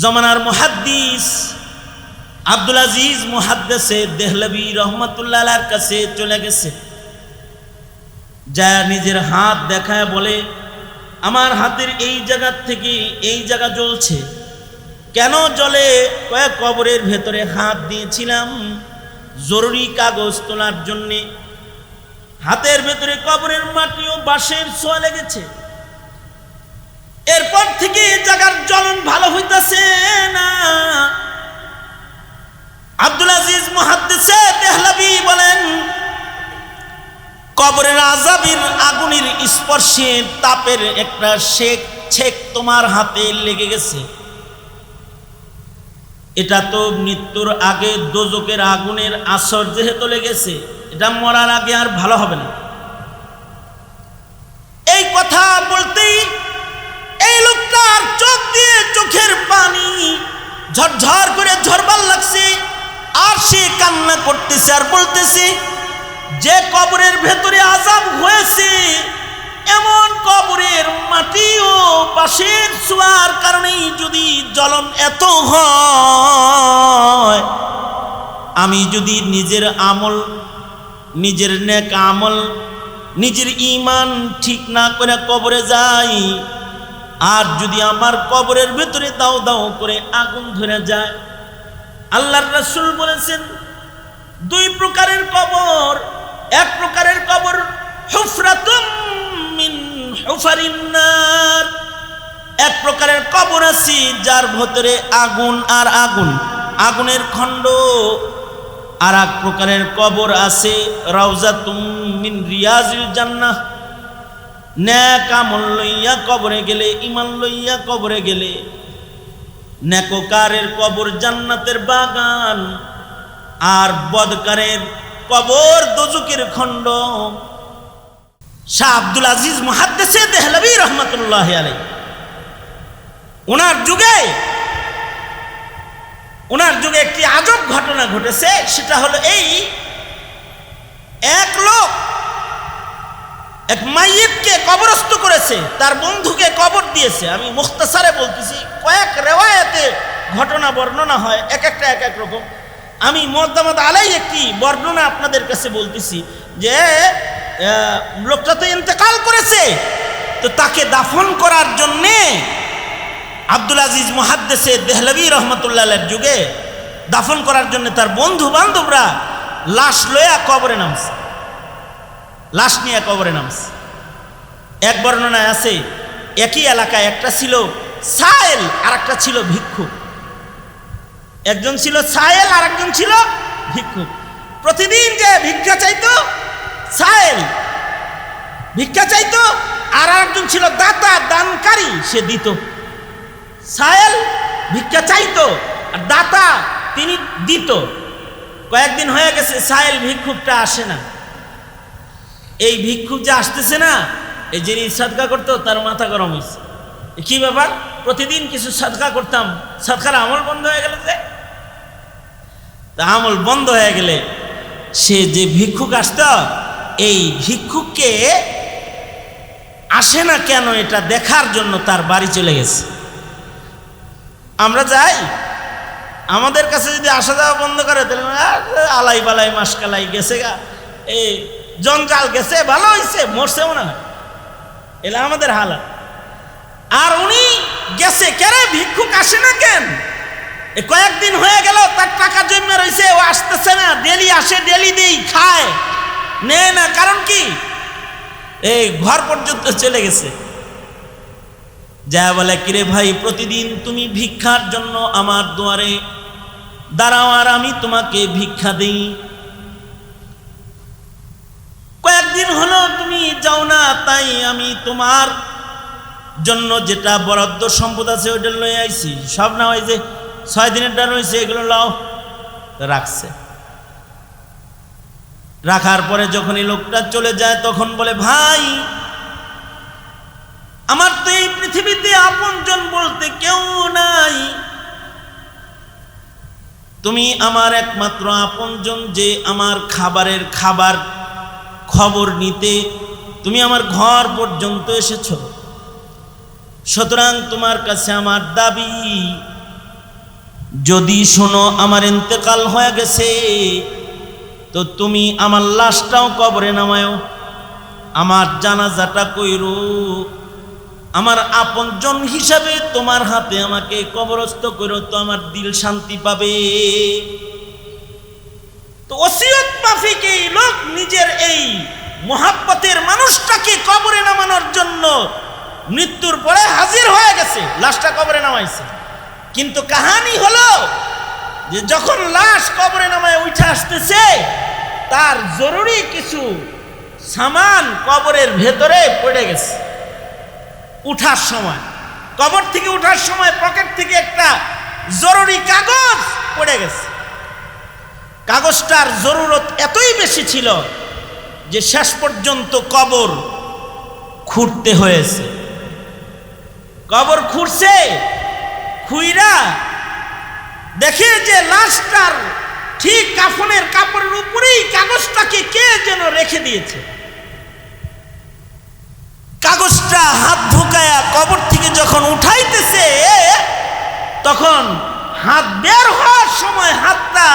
জমানার মুহাদ্দিস আব্দুল আজিজ মুহাদ্দেসে দেহলবি রহমতুল্লাহর কাছে চলে গেছে। যা নিজের হাত দেখায় বলে, আমার হাতের এই জায়গার থেকে এই জায়গা জ্বলছে। কেন জলে কয়েক কবরের ভেতরে হাত দিয়েছিলাম। জরুরি কাগজ তোলার জন্যে। হাতের ভেতরে কবরের মাটিও বাঁশের ছোঁয়া লেগেছে। এরপর থেকে এই জায়গার জ্বলন ভালো হইতাছে না। আব্দুল আজিজ মহাদ্দেশে দেহলাবি বলেন, কবরের আজাবির আগুনের স্পর্শে তাপের একটা শেক ছেক তোমার হাতে লেগে গেছে। এটা তো মৃত্যুর আগে দোজকের আগুনের আসর যেহেতু লেগেছে, এটা মরার আগে আর ভালো হবে না। আর বলতেছে, যে কবরের ভেতরে আজাব হয়েছে, এমন কবরের মাটি ও পাশের ছোঁয়ার কারণেই যদি জ্বলন এত হয়, আমি যদি নিজের আমল, নিজের নেক আমল, নিজের ইমান ঠিক না করে কবরে যাই, আর যদি আমার কবরের ভেতরে দাও দাও করে আগুন ধরে যায়, আল্লাহর রাসূল বলেছেন দুই প্রকারের কবর। এক প্রকারের কবর মিন এক প্রকারের কবর আছে যার ভেতরে আগুন আর আগুন। আগুনের খণ্ড। আর এক প্রকারের কবর আছে মিন রিয়াজিল জান্নাহ। ন্যাক লইয়া কবরে গেলে ইমান লইয়া কবরে গেলে। নেককারের কবর জান্নাতের বাগান। আর বদকারের কবর দোজুকের খণ্ড। শাহ আব্দুল আজিজ মহাদ্দেশে দেহলবি রহমতুল্লাহ আলাই ওনার যুগে ওনার যুগে একটি আজব ঘটনা ঘটেছে, সেটা হলো এই, এক লোক এক মাইয়িতকে কবরস্থ করেছে, তার বন্ধুকে কবর দিয়েছে। আমি মুখতাসারে বলতেছি, কয়েক রেওয়ায়তে ঘটনা বর্ণনা হয়, এক একটা এক এক রকম। আমি মদ্দামত আলাই একটি বর্ণনা আপনাদের কাছে বলতেছি যে লোকটা তো ইন্তেকাল করেছে। তো তাকে দাফন করার জন্যে আব্দুল আজিজ মহাদ্দেশে দেহলবি রহমতুল্লাহের যুগে দাফন করার জন্য তার বন্ধু বান্ধবরা লাশ লয়া কবরে নামছে। লাশ নিয়ে কবরে নামছে। এক বর্ণনায় আছে, একই এলাকায় একটা ছিল সায়েল আর একটা ছিল ভিক্ষুক। একজন ছিল সায়েল আর একজন ছিল ভিক্ষুক প্রতিদিন যে ভিক্ষা চাইতো, সায়েল ভিক্ষা চাইতো, আর একজন ছিল দাতা, দানকারী, সে দিত। সায়েল ভিক্ষা চাইতো, আর দাতা তিনি দিত। কয়েকদিন হয়ে গেছে, সায়েল ভিক্ষুকটা আসে না। এই ভিক্ষুক যে আসতেছে না, এই যিনি সাদকা করতো, তার মাথা গরম হয়েছে। কি ব্যাপার? প্রতিদিন কিছু সাদকা করতাম। সাদকার আমল বন্ধ হয়ে গেল যে। তা আমল বন্ধ হয়ে গেলে সে যে ভিক্ষুক আসত, এই ভিক্ষুককে আসে না কেন এটা দেখার জন্য তার বাড়ি চলে গেছে। আমরা যাই, আমাদের কাছে যদি আসা যাওয়া বন্ধ করে, তাহলে আলাই বালাই মাসকালাই গেছে গা। এই জঞ্জাল গেছে, ভালো হয়েছে মরছে মনে হয়। এলা আমাদের হালাত। আর উনি গেছে, কেরে ভিক্ষুক আসে না কেন? কয়েকদিন হয়ে গেল, তার টাকা জমে রয়েছে ও আসতেছে না, ডেলি আসে, ডেলি দেই, খায়। নে না, কারণ কি? এই ঘর পর্যন্ত চলে গেছে। যা বলে, কিরে ভাই, প্রতিদিন তুমি ভিক্ষার জন্য আমার দুয়ারে দাঁড়াও, আর আমি তোমাকে ভিক্ষা দিই। কয়েকদিন হলো, তুমি যাও না, তাই আমি তোমার জন্য যেটা বরাদ্দ সম্পদ আছে, ওইটা লয়ে আইছি। সব না ওই যে ছয় দিনেরটা রয়েছে এগুলো লাও, রাখছে। রাখার পরে যখন এই লোকটা চলে যায়, তখন বলে, ভাই, আমার তো এই পৃথিবীতে আপনজন বলতে কেউ নাই। তুমি আমার একমাত্র আপনজন যে আমার খাবারের খাবার খবর নিতে তুমি আমার ঘর পর্যন্ত এসেছ। সুতরাং তোমার কাছে আমার দাবি যদি শোনো, আমার ইন্তেকাল হয়ে গেছে, তো তুমি আমার লাশটাও কবরে নামায়ও। আমার জানাজাটা কইরো, আমার আপনজন হিসাবে তোমার হাতে আমাকে কবরস্থ করো, তো আমার দিল শান্তি পাবে। তো ওসিয়ত মাফিক এই লোক নিজের এই মহাব্বতের মানুষটাকে কবরে নামানোর জন্য মৃত্যুর পরে হাজির হয়ে গেছে, লাশটা কবরে নামাইছে। কিন্তু কাহানি হলো যে যখন লাশ কবরে নামায় উঠে আসতেছে, তার জরুরি কিছু সামান কবরের ভেতরে পড়ে গেছে। উঠার সময়, কবর থেকে উঠার সময় পকেট থেকে একটা জরুরি কাগজ পড়ে গেছে। কাগজটার জরুরত এতই বেশি ছিল যে শেষ পর্যন্ত কবর খুঁড়তে হয়েছে। কবর খুঁড়ছে খুইরা দেখে যে লাশটার ঠিক কাফনের কাপড়ের উপরেই কাগজটাকে কে যেন রেখে দিয়েছে। কাগজটা হাত ঢুকায়া কবর থেকে যখন উঠাইতেছে, তখন হাত বের হওয়ার সময় হাতটা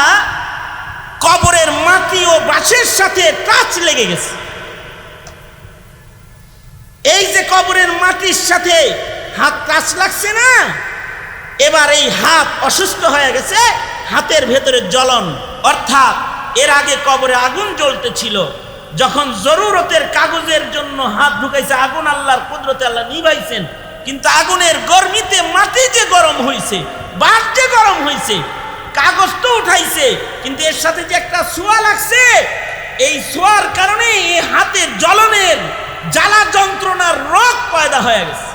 কবরের মাটি ও বাঁশের সাথে টাচ লেগে গেছে। এই যে কবরের মাটির সাথে হাত টাচ লাগছে না এবার এই হাত অসুস্থ হয়ে গেছে, হাতের ভেতরে জ্বলন। অর্থাৎ এর আগে কবরে আগুন জ্বলতেছিল, যখন জরুরতের কাগজের জন্য হাত ঢুকাইছে, আগুন আল্লাহর কুদরতে আল্লাহ নিভাইছেন। কিন্তু আগুনের গরমিতে মাটি যে গরম হয়েছে বাদ যে গরম হয়েছে কাগজ তো উঠাইছে, কিন্তু এর সাথে যে একটা সোয়া লাগছে, এই সোয়ার কারণে এই হাতের জ্বলনের জ্বালা যন্ত্রণার রোগ পয়দা হয়ে গেছে।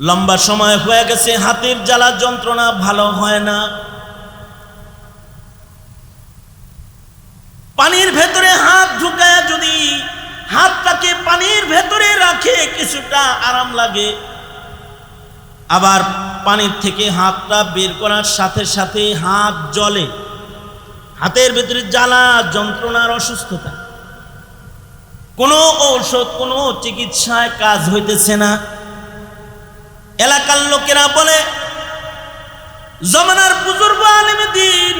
লম্বা সময় হয়ে গেছে, হাতের জ্বালা যন্ত্রণা ভালো হয় না। পানির ভেতরে হাত ঢুকায় যদি হাতটাকে পানির ভেতরে রাখে, কিছুটা আরাম লাগে। আবার পানির থেকে হাতটা বের করার সাথে সাথে হাত জলে হাতের ভেতরে জ্বালা, যন্ত্রণার অসুস্থতা। কোনো ঔষধ, কোনো চিকিৎসায় কাজ হইতেছে না। এলাকার লোকেরা বলে, জমানার বুজুর্গ আলিমে দিন,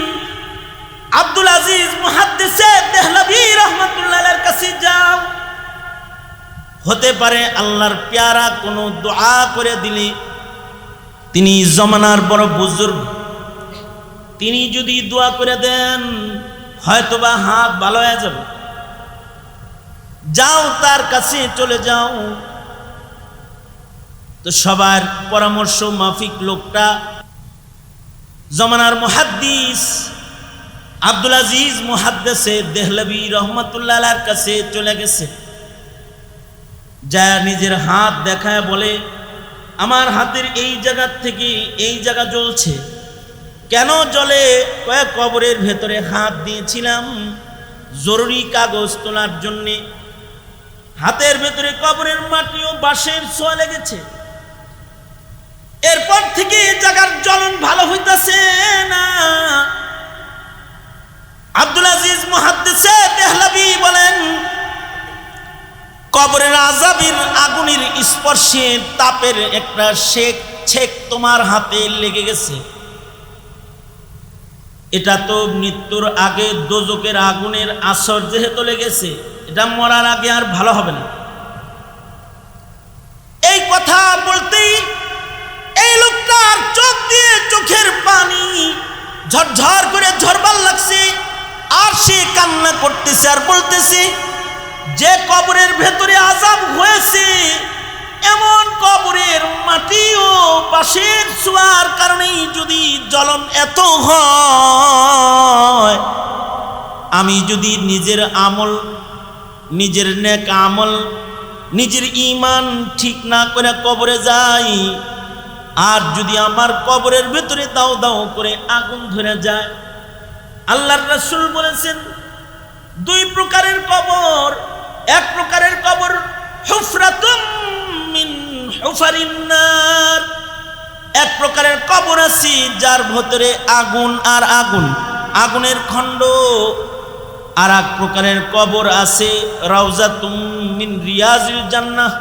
আব্দুল আজিজ রহমতুল্লাহের কাছে যাও। হতে পারে আল্লাহর পেয়ারা কোনো দোয়া করে দিলে, তিনি জমানার বড় বুজুর্গ। তিনি যদি দোয়া করে দেন, হয়তোবা হাত ভালো হয়ে যাবে। যাও তার কাছে চলে যাও। তো সবার পরামর্শ মাফিক লোকটা জমানার মুহাদ্দিস আব্দুল আজিজ মুহাদ্দেসে দেহলবি রহমতুল্লাহ কাছে চলে গেছে। যা নিজের হাত দেখায় বলে, আমার হাতের এই জায়গার থেকে এই জায়গা জ্বলছে। কেন জলে কয়েক কবরের ভেতরে হাত দিয়েছিলাম। জরুরি কাগজ তোলার জন্যে। হাতের ভেতরে কবরের মাটিও বাঁশের ছোঁয়া লেগেছে। এরপর থেকে এই জায়গার জ্বলন ভালো হইতাছে না। আব্দুল আজিজ মহাদ্দেশে দেহলাবি বলেন, কবরের আজাবির আগুনের স্পর্শে তাপের একটা শেক ছেক তোমার হাতে লেগে গেছে। এটা তো মৃত্যুর আগে দোজকের আগুনের আসর যেহেতু লেগেছে, এটা মরার আগে আর ভালো হবে না। চোখের পানি ঝরঝর করে ঝরবার লাগছে। আর সে কান্না করতেছে আর বলতেছে, যে কবরের ভেতরে আজাব হয়েছে, এমন কবরের মাটি ও পাশের ছোঁয়ার কারণেই যদি জ্বলন এত হয়, আমি যদি নিজের আমল, নিজের নেক আমল, নিজের ইমান ঠিক না করে কবরে যাই আর যদি আমার কবরের ভেতরে দাও দাও করে আগুন ধরে যায়, আল্লাহর রাসূল বলেছেন, দুই প্রকারের কবর, এক প্রকারের কবর মিন এক প্রকারের কবর আছে যার ভেতরে আগুন আর আগুন, আগুনের খণ্ড আর এক প্রকারের কবর আছে রাউজাতুম মিন রিয়াজিল জান্নাহ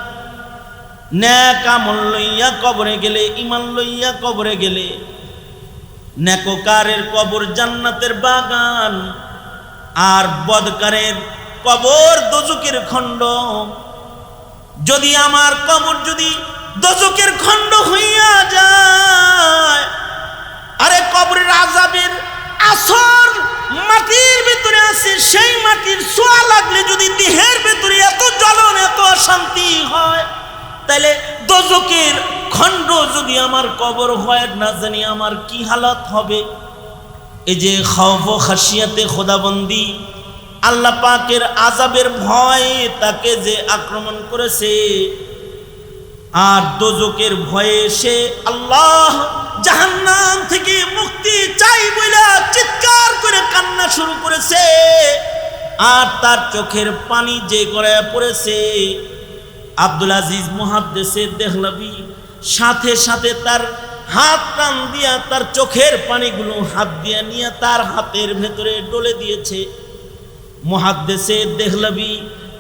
ন্যাক আমল লইয়া কবরে গেলে ইমান লইয়া কবরে গেলে নেককারের কবর জান্নাতের বাগান আর বদকারের কবর দজুকের খণ্ড। যদি আমার কবর যদি দজুকের খণ্ড হইয়া যায়, আরে কবরের আজাবের আসর মাটির ভিতরে আছে, সেই মাটির সোয়া লাগলে যদি দেহের ভিতরে এত জ্বলন, এত অশান্তি হয় তাহলে দোজকের খণ্ড যদি আমার কবর হয় না জানি আমার কি হালত হবে? এই যে খৌফ খাসিয়াতে খোদাবন্দি, আল্লাহ পাকের আজাবের ভয়ে তাকে যে আক্রমণ করেছে, আর দোজকের ভয়ে সে আল্লাহ জাহান্নাম থেকে মুক্তি চাই বলে চিৎকার করে কান্না শুরু করেছে। আর তার চোখের পানি যে করে পড়েছে আব্দুল আজিজ মহাদ্দেশের দেখলাবি সাথে সাথে তার হাত টান দিয়া তার চোখের পানিগুলো হাত দিয়া নিয়ে তার হাতের ভেতরে ডলে দিয়েছে। মহাদ্দেশে দেখলাবি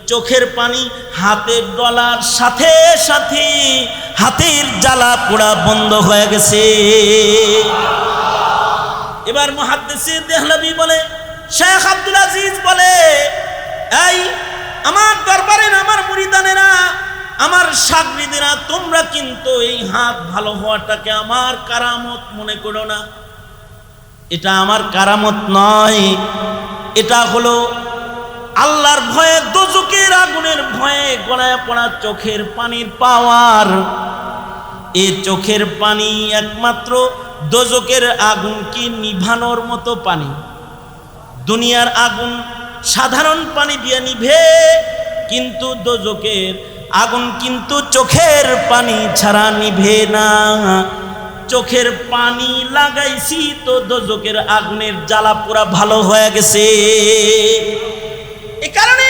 চোখের পানি হাতে ডলার সাথে সাথে হাতের জ্বালা পোড়া বন্ধ হয়ে গেছে। এবার মহাদ্দেশে দেখলাবি বলে, শেখ আব্দুল আজিজ বলে, এই আমার দরবারের আমার মুরিদানেরা আমার সাগরিদেরা তোমরা কিন্তু এই হাত ভালো হওয়াটাকে আমার কারামত মনে করো না। এটা আমার কারামত নয়, এটা হলো আল্লাহর ভয়ে দোজকের আগুনের ভয়ে গড়ায় পড়া চোখের পানির পাওয়ার। এ চোখের পানি একমাত্র দোজকের আগুন কি নিভানোর মতো পানি। দুনিয়ার আগুন সাধারণ পানি দিয়ে নিভে, কিন্তু দোজকের আগুন কিন্তু চোখের পানি ছাড়া নিভে না। চোখের পানি লাগাইছি তো দোজকের আগুনের জ্বালা পুরা ভালো হয়ে গেছে। এ কারণে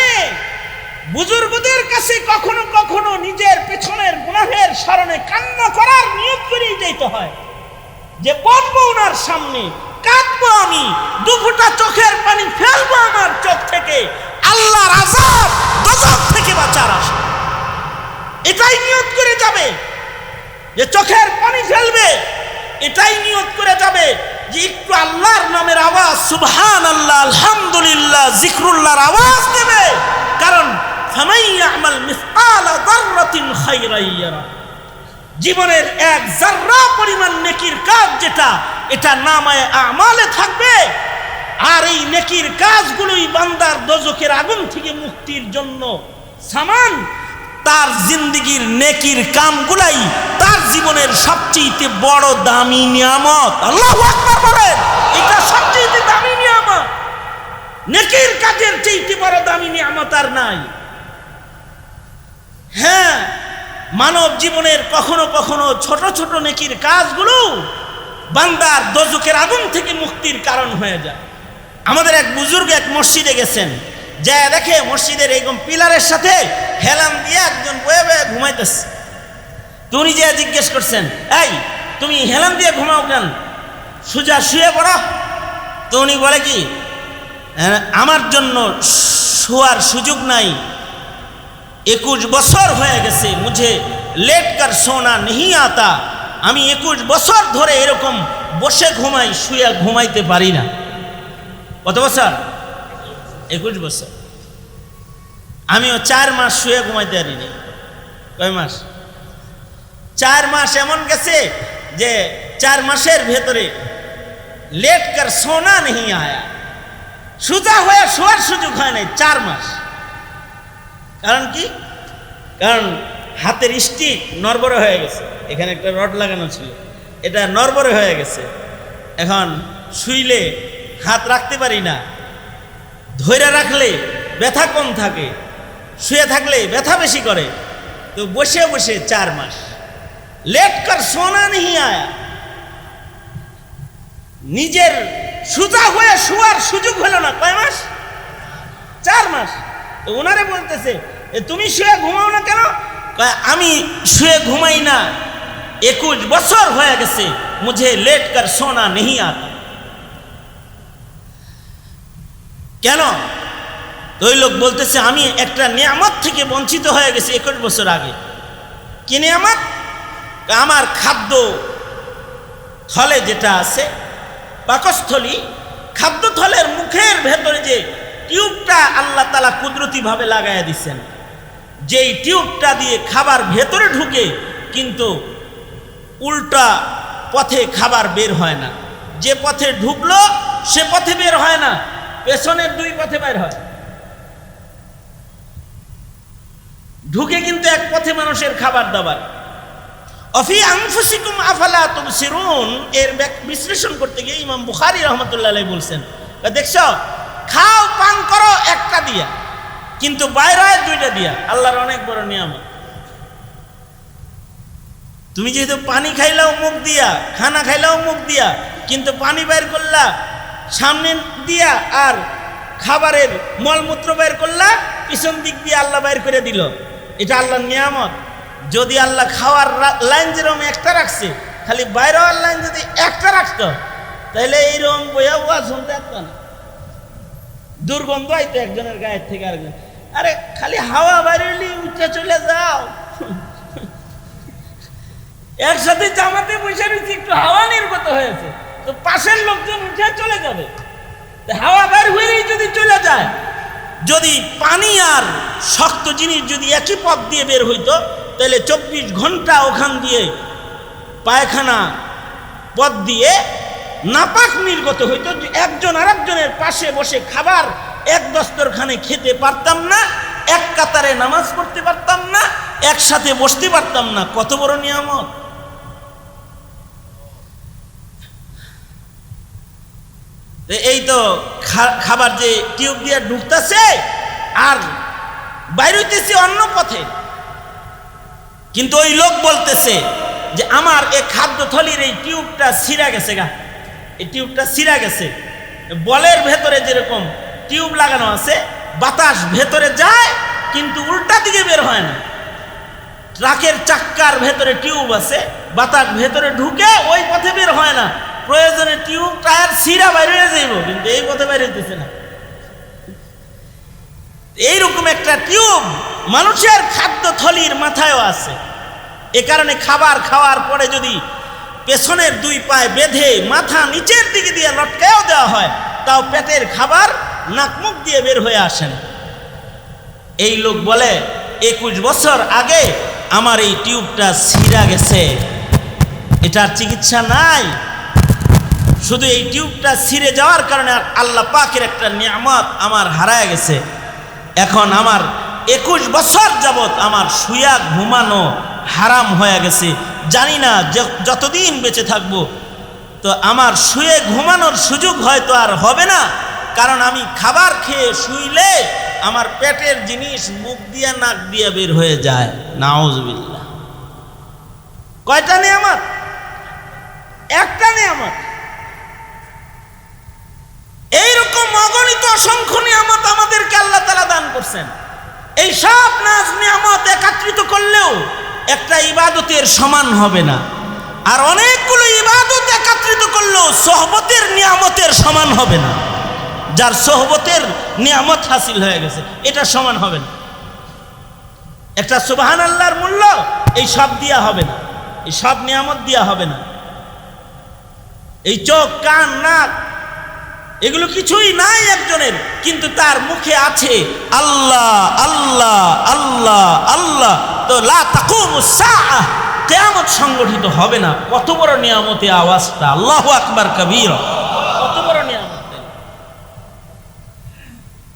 বুজুর্গদের কাছে কখনো কখনো নিজের পেছনের গুনাহের স্মরণে কান্না করার নিয়ত করেই যেতে হয়। যে বলব ওনার সামনে কাঁদবো আমি। দুফুটা চোখের পানি ফেলব আমার চোখ থেকে। আল্লাহর আজাব দজক থেকে বাঁচার আশা। এটাই নিয়ত করে যাবে যে চোখের পানি ফেলবে। এটাই নিয়ত করে যাবে যে একটু আল্লাহর নামের আওয়াজ সুবহান আল্লাহ আলহামদুলিল্লাহ, জিক্রুল্লাহর আওয়াজ দেবে। কারণ ফামাইয়া আমাল মিসকালা যাররাতিন খাইরান ইয়ারা। জীবনের এক জাররা পরিমাণ নেকির কাজ যেটা, এটা নামায় আমালে থাকবে। আর এই নেকির কাজগুলোই বান্দার দজকের আগুন থেকে মুক্তির জন্য সামান। তার জিন্দিগির নেকির কামগুলাই তার জীবনের সবচেয়ে বড় দামি নিয়ামত। আল্লাহ বলেন, এটা সবচেয়ে দামি নিয়ামত। নেকির কাজের চেয়ে বড় দামি নিয়ামত আর নাই হ্যাঁ মানব জীবনের কখনো কখনো ছোট ছোট নেকির কাজগুলো বান্দার দজকের আগুন থেকে মুক্তির কারণ হয়ে যায়। আমাদের এক বুজুর্গ এক মসজিদে গেছেন। যা দেখে মসজিদের এইরকম পিলারের সাথে হেলাম দিয়ে একজন বয়ে বয়ে ঘুমাইতেছে। তো উনি যে জিজ্ঞেস করছেন এই তুমি হেলাম দিয়ে ঘুমাও কেন? সুজা শুয়ে পড়ো। তো উনি বলে কি "হ্যাঁ, আমার জন্য শোয়ার সুযোগ নাই একুশ বছর হয়ে গেছে, মুঝে লেট কর সোনা নেই আতা। আমি একুশ বছর ধরে এরকম বসে ঘুমাই, শুয়ে ঘুমাইতে পারি না। কত বছর? একুশ বছর। আমিও চার মাস শুয়ে ঘুমাইতে পারিনি কয় মাস? চার মাস এমন গেছে যে চার মাসের ভেতরে লেট কর সোনা নেই আয়া। সুজা হয়ে শোয়ার সুযোগ হয় নাই, চার মাস। কারণ কি? কারণ হাতের স্টিক নরবরে হয়ে গেছে। এখানে একটা রড লাগানো ছিল। এটা নরবরে হয়ে গেছে। এখন শুইলে হাত রাখতে পারি না। ধৈর্য রাখলে ব্যথা কম থাকে। শুয়ে থাকলে ব্যথা বেশি করে। তো বসে বসে চার মাস। লেট কর সোনা নেই আয়া। নিজের সুজা হয়ে শোয়ার সুযোগ হলো না। কয় মাস? চার মাস। তো ওনারে বলতেছে "এ, তুমি শুয়ে ঘুমাও না কেন? আমি শুয়ে ঘুমাই না। একুশ বছর হয়ে গেছে, মুঝে লেট কর সোনা নেই আতা। কেন? ওই লোক বলতেছে, আমি একটা নিয়ামত থেকে বঞ্চিত হয়ে গেছি একুশ বছর আগে। কি নিয়ামত? আমার খাদ্য থলে যেটা আছে, পাকস্থলী, খাদ্য থলের মুখের ভেতরে যে টিউবটা আল্লাহ তালা কুদরতিভাবে লাগাইয়া দিচ্ছেন যেই টিউবটা দিয়ে খাবার ভেতরে ঢুকে, কিন্তু উল্টা পথে খাবার বের হয় না। যে পথে ঢুকলো, সে পথে বের হয় না। পেছনের দুই পথে বের হয়। ঢুকে কিন্তু এক পথে মানুষের খাবার দাবার। অফি আনফুসিকুম আফালা তুবসিরুন, এর ব্যাক- বিশ্লেষণ করতে গিয়ে ইমাম বুখারী রহমতুল্লাহ বলছেন, দেখছ? খাও, পান করো, একটা দিয়া। কিন্তু বাইরে দুইটা দিয়া, আল্লাহর অনেক বড় নিয়ামত। তুমি যেহেতু পানি খাইলাও মুখ দিয়া, খানা খাইলাও মুখ দিয়া, কিন্তু পানি বের করলা, সামনে দিয়া আর খাবারের মলমূত্র বের করলা, পিছন দিক দিয়ে আল্লাহ বের করে দিল। এটা আল্লাহর নিয়ামত। যদি আল্লাহ খাওয়ার লাইন যেরকম একটা রাখছে, খালি বাইরে লাইন যদি একটা রাখতো তাহলে এইরকম বইয়া ওয়া শুনতে পারতো না। দুর্গন্ধ হয়তো একজনের গায়ের থেকে আরেকজন আরে, খালি হাওয়া বাইরে উঠে চলে যাও। একসাথে জামাতে বসে রয়েছে, একটু হাওয়া নির্গত হয়েছে। তো পাশের লোকজন উঠে চলে যাবে। হাওয়া বের হয়েই যদি চলে যায়, যদি পানি আর শক্ত জিনিস যদি একই পথ দিয়ে বের হইতো, তাহলে চব্বিশ ঘণ্টা ওখান দিয়ে পায়খানা পথ দিয়ে নাপাক নির্গত হইতো একজন আরেকজনের পাশে বসে খাবার এক দস্তরখানে খেতে পারতাম না, এক কাতারে নামাজ পড়তে পারতাম না, একসাথে বসতে পারতাম না। কত বড় নিয়ামত। এই তো খাবার যে টিউব দিয়ে ঢুকতেছে আর বাইর হইতেছে অন্য পথে। কিন্তু ওই লোক বলতেছে যে, আমার এই খাদ্য থলির এই টিউবটা ছিঁড়া গেছে গা। এই টিউবটা ছিঁড়া গেছে। বলের ভেতরে যেরকম টিউব লাগানো আছে, বাতাস ভেতরে যায়, কিন্তু উল্টা দিকে বের হয় না। ট্রাকের চাক্কার ভেতরে টিউব আছে, বাতাস ভেতরে ঢুকে ওই পথে বের হয় না। প্রয়োজনে টিউব, টায়ার সিরা বাইরে যাইব, কিন্তু এই পথে বাইরে হইতেছে না। এইরকম একটা টিউব মানুষের খাদ্য থলির মাথায়ও আছে। এ কারণে খাবার খাওয়ার পরে যদি পেছনের দুই পায়ে বেঁধে মাথা নিচের দিকে দিয়ে লটকায়ও দেওয়া হয়, তাও পেটের খাবার নাকমুখ দিয়ে বের হয়ে আসেন। এই লোক বলে, একুশ বছর আগে আমার এই টিউবটা ছিঁড়া গেছে। এটার চিকিৎসা নাই। শুধু এই টিউবটা ছিঁড়ে যাওয়ার কারণে আর আল্লাহ পাকের একটা নিয়ামত আমার হারায় গেছে। এখন আমার একুশ বছর যাবৎ আমার শুয়া ঘুমানো হারাম হয়ে গেছে। জানি না যতদিন বেঁচে থাকব, তো আমার শুয়ে ঘুমানোর সুযোগ হয়তো আর হবে না। কারণ আমি খাবার খেয়ে শুইলে আমার পেটের জিনিস মুখ দিয়া, নাক দিয়া বের হয়ে যায়। নাওজবিল্লা কয়টা নিয়ামত? একটা নিয়ামত। এইরকম অগণিত অসংখ্য নিয়ামত আমাদেরকে আল্লাহ তালা দান করছেন। এই সব নাজ নিয়ামত একত্রিত করলেও একটা ইবাদতের সমান হবে না। আর অনেকগুলো ইবাদত একত্রিত করলেও সহবতের নিয়ামতের সমান হবে না। যার সহবতের নিয়ামত হাসিল হয়ে গেছে। এটা সমান হবে না। একটা সুবাহান আল্লাহর মূল্য, এই সব দিয়া হবে না। এই সব নিয়ামত দিয়া হবে না। এই চোখ, কান, নাক, এগুলো কিছুই নাই একজনের, কিন্তু তার মুখে আছে আল্লাহ আল্লাহ আল্লাহ আল্লাহ। তো কিয়ামত সংগঠিত হবে না। কত বড় নিয়ামতে আওয়াজটা। আল্লাহ আকবার, কবীর কত বড় নিয়ামত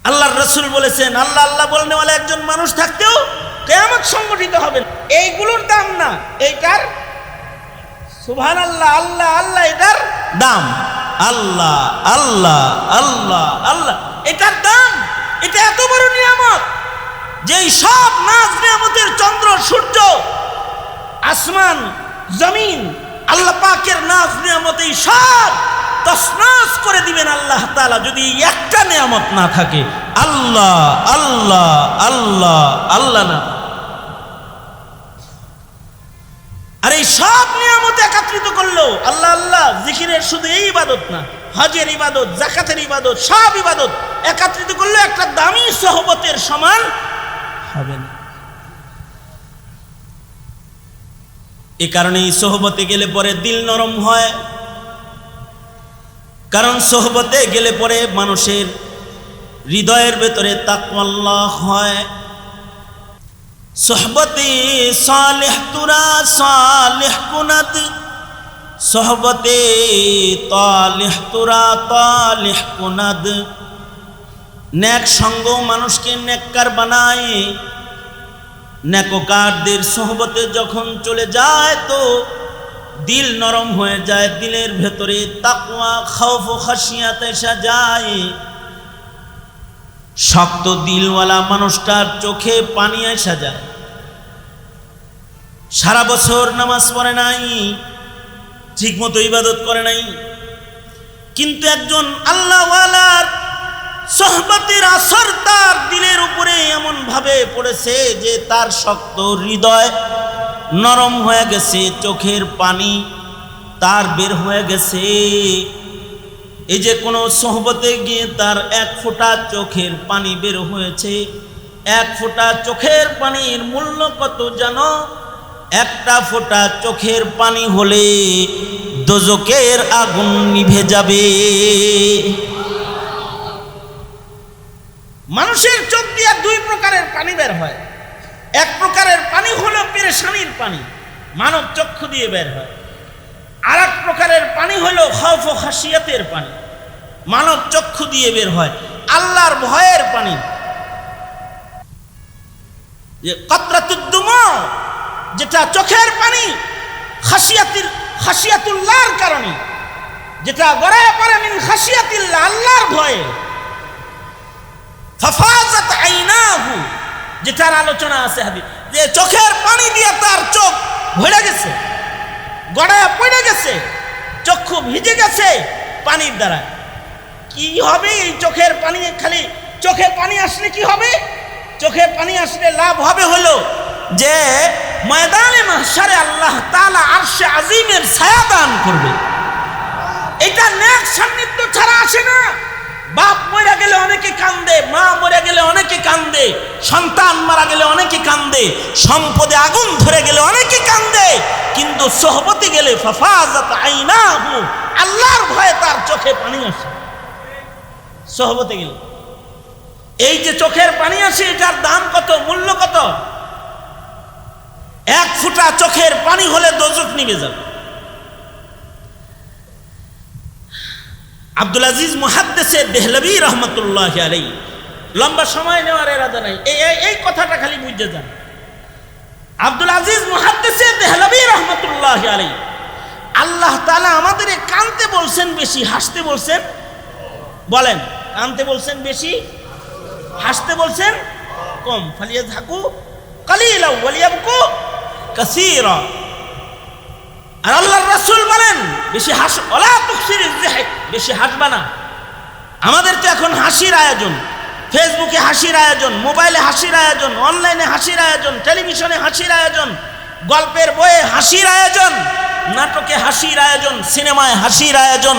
আল্লাহর রসুল বলেছেন, আল্লাহ আল্লাহ বলনেওয়ালা একজন মানুষ থাকতেও কেয়ামত সংগঠিত হবে। এইগুলোর দাম না, এইটার সুবহান আল্লাহ আল্লাহ আল্লাহ এটার দাম। আল্লাহ আল্লাহ আল্লাহ আল্লাহ, এটার দাম, এটা এত বড় নিয়ামত। যে সব নাচ নিয়ামতের চন্দ্র, সূর্য, আসমান, জমিন, আল্লাহ পাকের নাচ নিয়ামত, এই সব তসনাস করে দিবেন আল্লাহ তাআলা। যদি একটা নিয়ামত না থাকে, আল্লাহ আল্লাহ আল্লাহ আল্লাহ না। আর এই সব নিয়ামত একত্রিত করল, আল্লাহ আল্লাহ, জিকিরের শুধু এই ইবাদত না, হজের ইবাদত, জাকাতের ইবাদত, সব ইবাদত একত্রিত করলে একটা দামি সহবতের সমান হবে না। এ কারণে এই সোহবতে গেলে পরে দিল নরম হয়। কারণ সোহবতে গেলে পরে মানুষের হৃদয়ের ভেতরে তাকওয়াল্লাহ হয়। সোহবতে সালেহ তুরা, সালেহ কুনাত। সোহবতে তালেহ তুরা, তালেহ কুনাদ ন্যাক সঙ্গ মানুষকে নেককার বানায়। নেককারদের সোহবতে যখন চলে যায় তো দিল নরম হয়ে যায়, দিলের ভেতরে তাকওয়া খাউফ ও খাসিয়াত এসে যায়। শক্ত দিলওয়ালা মানুষটার চোখে পানি আসা যায়। সারা বছর নামাজ পড়ে নাই, ঠিকমতো ইবাদত করে নাই। কিন্তু একজন আল্লাহওয়ালার সহবতের আসর তার দিলের উপরে এমন ভাবে পড়েছে যে তার শক্ত হৃদয় নরম হয়ে গেছে, চোখের পানি তার বের হয়ে গেছে। এই যে কোনো সহবতে গিয়ে তার এক ফোঁটা চোখের পানি বের হয়েছে। এক ফোঁটা চোখের পানির মূল্য কত জানো? একটা ফোঁটা চোখের পানি হলে দোজকের আগুন নিভে যাবে। মানুষের চোখ দিয়ে দুই প্রকারের পানি বের হয়। এক প্রকারের পানি হলো পেরেশানির পানি, মানব চক্ষু দিয়ে বের হয়। আর এক প্রকারের পানি হলো খফ ও খাসিয়াতের পানি, মানব চক্ষু দিয়ে বের হয়, আল্লাহর ভয়ের পানি। যে কত্রাতুদ্দুম যেটা চোখের পানি, খাসিয়াতির, খাসিয়াতুল্লাহর কারণে, যেটা গড়ায় পড়ে মিন খাসিয়াতিল্লাহ, আল্লাহর ভয়ে। ফাফাজাত আইনাহু যেটার আলোচনা আছে হাদি যে চোখের পানি দিয়ে তার চোখ ভরে গেছে, গড়ায় পড়ে গেছে, চক্ষু ভিজে গেছে পানির দ্বারা। কি হবে এই চোখের পানি? খালি চোখে পানি আসলে কি হবে? চোখে পানি আসলে লাভ হবে হলো যে ময়দানে মাহশারে আল্লাহ তাআলা আরশে আজিমের ছায়া দান করবে। এটা ন্যাক সান্নিধ্য ছাড়া আসে না। বাপ মরে গেলে অনেকে কান্দে, মা মরে গেলে অনেকে কান্দে, সন্তান মারা গেলে অনেকে কান্দে, সম্পদে আগুন ধরে গেলে অনেকে কান্দে, কিন্তু সোহবতে গেলে ফাফাজাত আইনাহু, আল্লাহর ভয়ে তার চোখে পানি আসে। সোহবতে গেলে। এই যে চোখের পানি আসে, এটার দাম কত, মূল্য কত? এক ফুটা চোখের পানি হলে দোজক নিবে যাবে। আব্দুল আজিজ মুহাদ্দেসে দেহলবি রহমতুল্লাহ আলাই লম্বা সময় নেওয়ার এরাদা নাই। এই এই- কথাটা খালি বুঝতে যান। আব্দুল আজিজ মুহাদ্দেসে দেহলবি রহমতুল্লাহ আলাই আল্লাহ তালা আমাদের কানতে বলছেন বেশি, হাসতে বলছেন। বলেন, কানতে বলছেন বেশি, হাসতে বলছেন কম। ফালিয়া থাকু কালিলা ওয়ালিয়াবকু কাসীরা। আর আল্লাহর রাসূল বলেন, বেশি হাস, ওলা বেশি হাসবা না। আমাদের তো এখন হাসির আয়োজন। ফেসবুকে হাসির আয়োজন, মোবাইলে হাসির আয়োজন, অনলাইনে হাসির আয়োজন, টেলিভিশনে হাসির আয়োজন, গল্পের বইয়ে হাসির আয়োজন, নাটকে হাসির আয়োজন, সিনেমায় হাসির আয়োজন,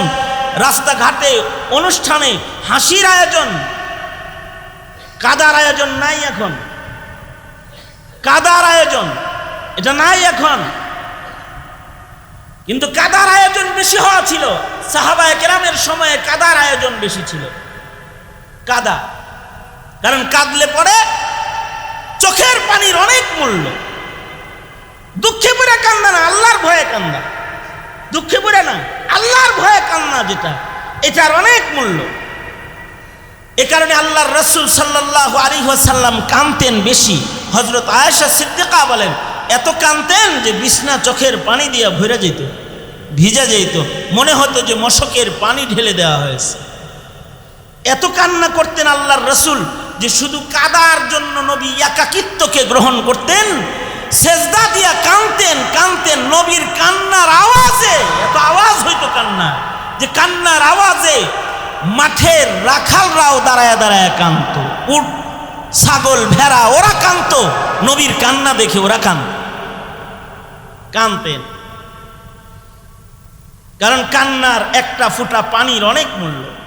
রাস্তাঘাটে, অনুষ্ঠানে হাসির আয়োজন। কাদার আয়োজন নাই এখন। কাদার আয়োজন, এটা নাই এখন। কিন্তু কাদার আয়োজন বেশি হওয়া ছিল। সাহাবায় কেরামের সময়ে কাদার আয়োজন বেশি ছিল। কাদা। কারণ কাঁদলে পরে চোখের পানির অনেক মূল্য। দুঃখে পড়ে কান্দা না, আল্লাহর ভয়ে কান্দা দুঃখে পড়ে না, আল্লাহর ভয়ে কান্না যেটা, এটার অনেক মূল্য। এ কারণে আল্লাহর রসুল সাল্লাহ আলী সাল্লাম কানতেন বেশি। হজরত আয়েশা সিদ্দিকা বলেন এত কানতেন যে বিছনা চোখের পানি দিয়া ভরে যেত, ভিজা যেত। মনে হতো যে মশকের পানি ঢেলে দেওয়া হয়েছে। এত কান্না করতেন আল্লাহর রসুল যে শুধু কাদার জন্য নবী একাকিত্বকে গ্রহণ করতেন, সেজদা দিয়া কানতেন কানতেন নবীর কান্নার আওয়াজে। এত আওয়াজ হইতো কান্না যে কান্নার আওয়াজে মাঠের রাখালরাও দাঁড়ায় দাঁড়ায় কান্ত। উট, ছাগল, ভেড়া, ওরা কান্ত। নবীর কান্না দেখে ওরা কান্ত। কানতেন কারণ কান্নার একটা ফুটা পানির অনেক মূল্য।